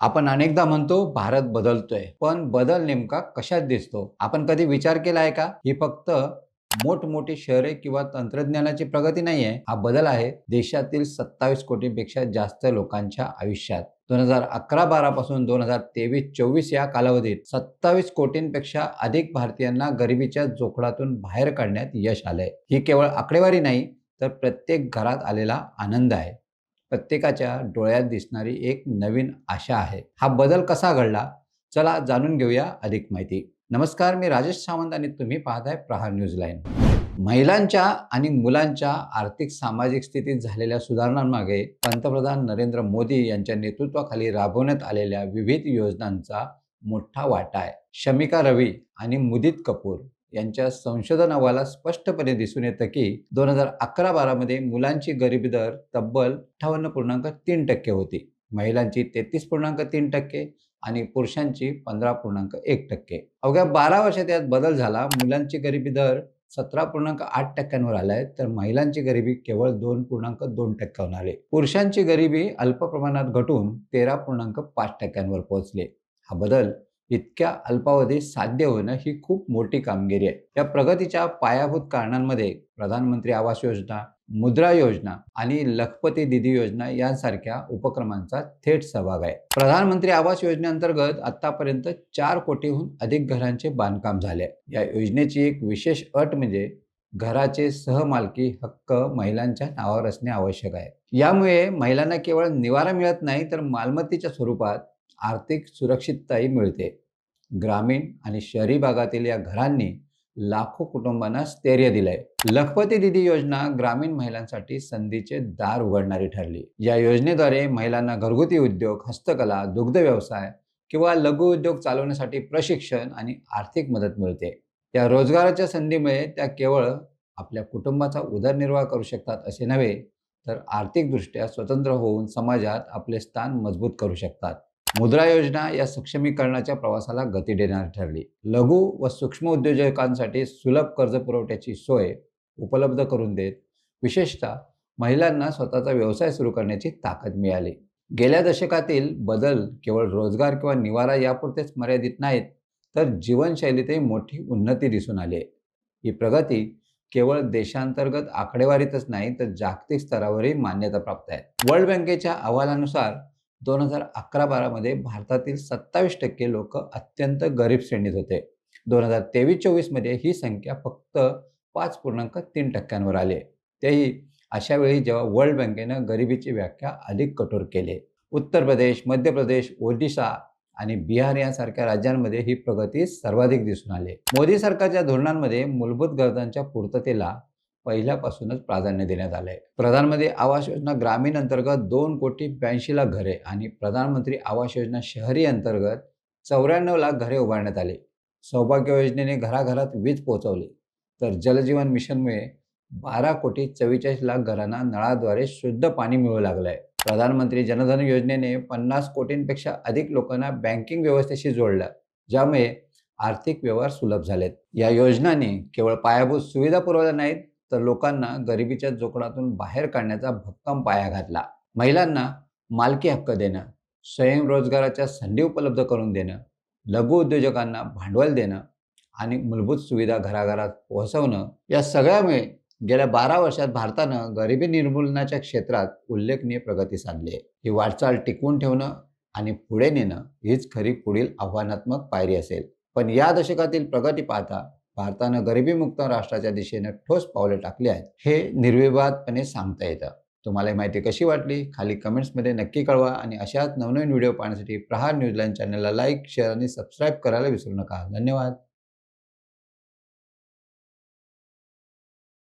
आपण अनेकदा म्हणतो भारत बदलतोय. पण बदल नेमका कशात दिसतो? आपण कधी विचार केला आहे का? ही फक्त मोठमोठी शहरे किंवा तंत्रज्ञानाची प्रगती नाही आहे हा बदल आहे देशातील सत्तावीस कोटींपेक्षा जास्त लोकांच्या आयुष्यात. दोन हजार अकरा बारा पासून दोन हजार तेवीस चोवीस या कालावधीत सत्तावीस कोटींपेक्षा अधिक भारतीयांना गरिबीच्या जोखडातून बाहेर काढण्यात यश आलंय. ही केवळ आकडेवारी नाही तर प्रत्येक घरात आलेला आनंद आहे. प्रत्येकाच्या डोळ्यात दिसणारी एक नवीन आशा आहे. हा बदल कसा घडला? चला जाणून घेऊया अधिक माहिती. नमस्कार मी राजेश सावंत आणि तुम्ही पाहताय प्रहार न्यूज लाईन. महिलांच्या आणि मुलांच्या आर्थिक सामाजिक स्थितीत झालेल्या सुधारणांमागे पंतप्रधान नरेंद्र मोदी यांच्या नेतृत्वाखाली राबवण्यात आलेल्या विविध योजनांचा मोठा वाटा आहे. शमिका रवी आणि मुदित कपूर. यांच्या संशोधन अहवालात स्पष्टपणे दिसून येतं की दोन हजार अकरा बारामध्ये मुलांची गरिबी दर तब्बल अठ्ठावन्न पूर्णांक तीन टक्के होती. महिलांची तेहतीस पूर्णांक तीन टक्के आणि पुरुषांची पंधरा पूर्णांक एक टक्के. अवघ्या बारा वर्षात यात बदल झाला. मुलांची गरिबी दर सतरा पूर्णांक आठ टक्क्यांवर आलाय तर महिलांची गरिबी केवळ दोन पूर्णांक दोन टक्क्यावर आले पुरुषांची गरिबी अल्प प्रमाणात घटून तेरा पूर्णांक पाच टक्क्यांवर पोहोचले हा बदल इतक्या अल्पावधीत साध्य होणं ही खूप मोठी कामगिरी आहे. या प्रगतीच्या पायाभूत कारणांमध्ये प्रधानमंत्री आवास योजना मुद्रा योजना आणि लखपती दिदी योजना यांसारख्या उपक्रमांचा थेट सहभाग आहे. प्रधानमंत्री आवास योजनेअंतर्गत आतापर्यंत चार कोटीहून अधिक घरांचे बांधकाम झाले या योजनेची एक विशेष अट म्हणजे घराचे सहमालकी हक्क महिलांच्या नावावर असणे आवश्यक आहे. यामुळे महिलांना केवळ निवारा मिळत नाही तर मालमत्तेच्या स्वरूपात आर्थिक सुरक्षितताही मिळते. ग्रामीण आणि शहरी भागातील या घरांनी लाखो कुटुंबांना स्थैर्य दिलंय. लखपती दिदी योजना ग्रामीण महिलांसाठी संधीचे दार उघडणारी ठरली. या योजनेद्वारे महिलांना घरगुती उद्योग हस्तकला दुग्ध व्यवसाय किंवा लघु उद्योग चालवण्यासाठी प्रशिक्षण आणि आर्थिक मदत मिळते. या रोजगाराच्या संधीमुळे त्या केवळ आपल्या कुटुंबाचा उदरनिर्वाह करू शकतात असे नव्हे तर आर्थिकदृष्ट्या स्वतंत्र होऊन समाजात आपले स्थान मजबूत करू शकतात. मुद्रा योजना या सक्षमीकरणाच्या प्रवासाला गती देणार ठरली. लघु व सूक्ष्म उद्योजकांसाठी सुलभ कर्ज पुरवठ्याची सोय उपलब्ध करून देत विशेषतः महिलांना स्वतःचा व्यवसाय सुरू करण्याची ताकद मिळाली. गेल्या दशकातील बदल केवळ रोजगार किंवा निवारा यापुरतेच मर्यादित नाहीत तर जीवनशैलीतही मोठी उन्नती दिसून आली आहे. ही प्रगती केवळ देशांतर्गत आकडेवारीतच नाही तर जागतिक स्तरावरही मान्यता प्राप्त आहे. वर्ल्ड बँकेच्या अहवालानुसार दोन हजार अकरा बारामध्ये भारतातील सत्तावीस टक्के लोक अत्यंत गरीब श्रेणीत होते. दोन हजार तेवीस चोवीसमध्ये ही संख्या फक्त पाच पूर्णांक तीन टक्क्यांवर आली. तेही अशा वेळी जेव्हा वर्ल्ड बँकेनं गरिबीची व्याख्या अधिक कठोर केली. उत्तर प्रदेश मध्य प्रदेश ओडिशा आणि बिहार यासारख्या राज्यांमध्ये ही प्रगती सर्वाधिक दिसून आली. मोदी सरकारच्या धोरणांमध्ये मूलभूत गरजांच्या पूर्ततेला पहिल्यापासूनच प्राधान्य देण्यात आलं आहे प्रधानमंत्री आवास योजना ग्रामीण अंतर्गत दोन कोटी ब्याऐंशी लाख घरे आणि प्रधानमंत्री आवास योजना शहरी अंतर्गत चौऱ्याण्णव लाख घरे उभारण्यात आली. सौभाग्य योजनेने घराघरात वीज पोहोचवली. तर जलजीवन मिशनमुळे बारा कोटी चव्वेचाळीस लाख घरांना नळाद्वारे शुद्ध पाणी मिळू लागलं आहे प्रधानमंत्री जनधन योजनेने पन्नास कोटींपेक्षा अधिक लोकांना बँकिंग व्यवस्थेशी जोडलं ज्यामुळे आर्थिक व्यवहार सुलभ झालेत. या योजनांनी केवळ पायाभूत सुविधा पुरवल्या नाहीत तर लोकांना गरिबीच्या जोखडातून बाहेर काढण्याचा भक्कम पाया घातला. महिलांना मालकी हक्क देणं स्वयंरोजगाराच्या संधी उपलब्ध करून देणं लघु उद्योजकांना भांडवल देणं आणि मूलभूत सुविधा घराघरात पोहोचवणं या सगळ्यामुळे गेल्या बारा वर्षात भारतानं गरिबी निर्मूलनाच्या क्षेत्रात उल्लेखनीय प्रगती साधली आहे. ही वाटचाल टिकवून ठेवणं आणि पुढे नेणं हीच खरी पुढील आव्हानात्मक पायरी असेल. पण या दशकातील प्रगती पाहता भारतानं गरिबीमुक्त राष्ट्राच्या दिशेनं ठोस पावले टाकली आहेत हे निर्विवादपणे सांगता येतं. तुम्हाला ही माहिती कशी वाटली? खाली कमेंट्समध्ये नक्की कळवा आणि अशाच नवनवीन व्हिडिओ पाहण्यासाठी प्रहार न्यूजलँड चॅनलला लाईक शेअर आणि सबस्क्राईब करायला विसरू नका. धन्यवाद.